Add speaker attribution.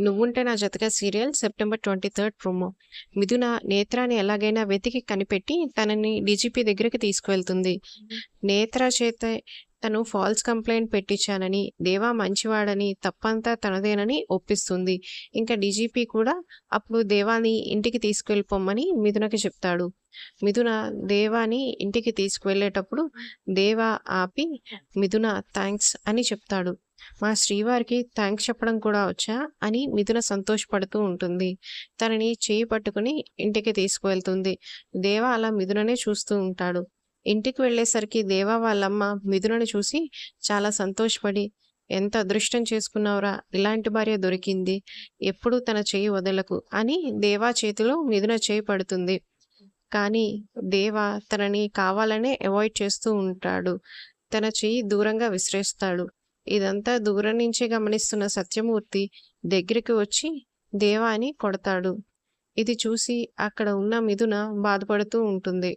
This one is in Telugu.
Speaker 1: నువ్వుంటే నా జతగా serial September twenty third promo. Mithuna నేత్రాన్ని ఎలాగైనా వెతికి కనిపెట్టి తనని డీజీపీ దగ్గరికి తీసుకువెళ్తుంది. నేత్ర చేత తను ఫాల్స్ కంప్లైంట్ పెట్టించానని దేవా మంచివాడని తప్పంతా తనదేనని ఒప్పిస్తుంది. ఇంకా డీజీపీ కూడా అప్పుడు దేవాని ఇంటికి తీసుకెళ్ళిపోమ్మని మిథునకి చెప్తాడు. మిథున దేవాని ఇంటికి తీసుకువెళ్ళేటప్పుడు దేవా ఆపి మిథున థ్యాంక్స్ అని చెప్తాడు. మా శ్రీవారికి థ్యాంక్స్ చెప్పడం కూడా వచ్చా అని మిథున సంతోషపడుతూ ఉంటుంది. తనని చేయి పట్టుకుని ఇంటికి తీసుకువెళ్తుంది. దేవ అలా మిథుననే చూస్తూ ఉంటాడు. ఇంటికి వెళ్ళేసరికి దేవా వాళ్ళమ్మ మిథునను చూసి చాలా సంతోషపడి ఎంత అదృష్టం చేసుకున్నావురా ఇలాంటి భార్య దొరికింది ఎప్పుడు తన చేయి వదలకు అని దేవా చేతిలో మిథున చేయి పడుతుంది. కానీ దేవా తనని కావాలనే అవాయిడ్ చేస్తూ ఉంటాడు. తన చెయ్యి దూరంగా విసిరేస్తాడు. ఇదంతా దూరం నుంచే గమనిస్తున్న సత్యమూర్తి దగ్గరికి వచ్చి దేవా అని కొడతాడు. ఇది చూసి అక్కడ ఉన్న మిథున బాధపడుతూ ఉంటుంది.